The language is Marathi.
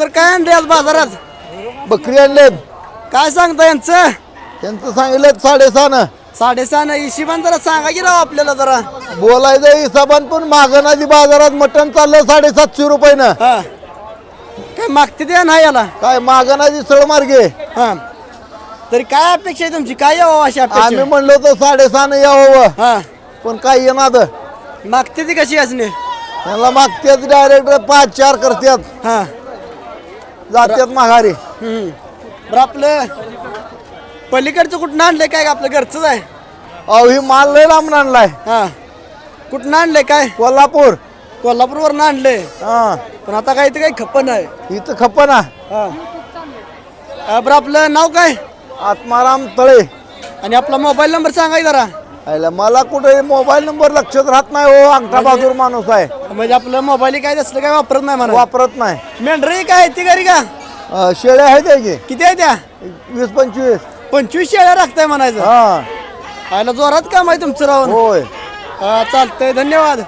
तर काय आणले आज बाजारात? बकरी आणले काय सांगता यांचं? त्यांचं सांगितलं साडेसहा साडेसहा ना हिशोबान जरा सांगा की राव आपल्याला जरा. बोलायचं हिसाबान पण मागं आधी बाजारात मटण चाललं साडेसातशे रुपयानं. हा. काय मागते द्या ना याला. काय मागं आधी सळ मार्गे. हा. तरी काय अपेक्षा आहे तुमची? काय यावं अशी आम्ही अपेक्षा म्हणलो तर साडेसहा यावं. हा. पण काय येणार मागते ती कशी असणे त्यांना मागतात डायरेक्ट पाच चार करतात हा. जात्यात माघारी. हम्म. बरं आपलं पलीकडचं कुठं आणलंय काय आपलं घरचंच आहे? अहो ही माल लय लांबून आणलाय. हा. कुठं आणलंय काय? कोल्हापूर. कोल्हापूरवरून आणलंय. हा. पण आता काय इथं काही खपन आहे. इथं खपना हा. अं, बरं आपलं नाव काय? आत्माराम तळे. आणि आपला मोबाईल नंबर सांगा की जरा. आयला मला कुठे मोबाईल नंबर लक्षात राहत नाही हो अंगठा बहादूर माणूस आहे. म्हणजे आपलं मोबाईल काय असलं काय वापरत नाही म्हणा. वापरत नाही. मेंढरी काय आहे ती घरी का? अं, शेळ्या आहेत त्याची. किती आहे त्या? वीस पंचवीस. पंचवीस शेळ्या राखताय म्हणायचं. हा. आयला जोरात काम आहे तुमचं राहून. होय. हा चालतंय धन्यवाद.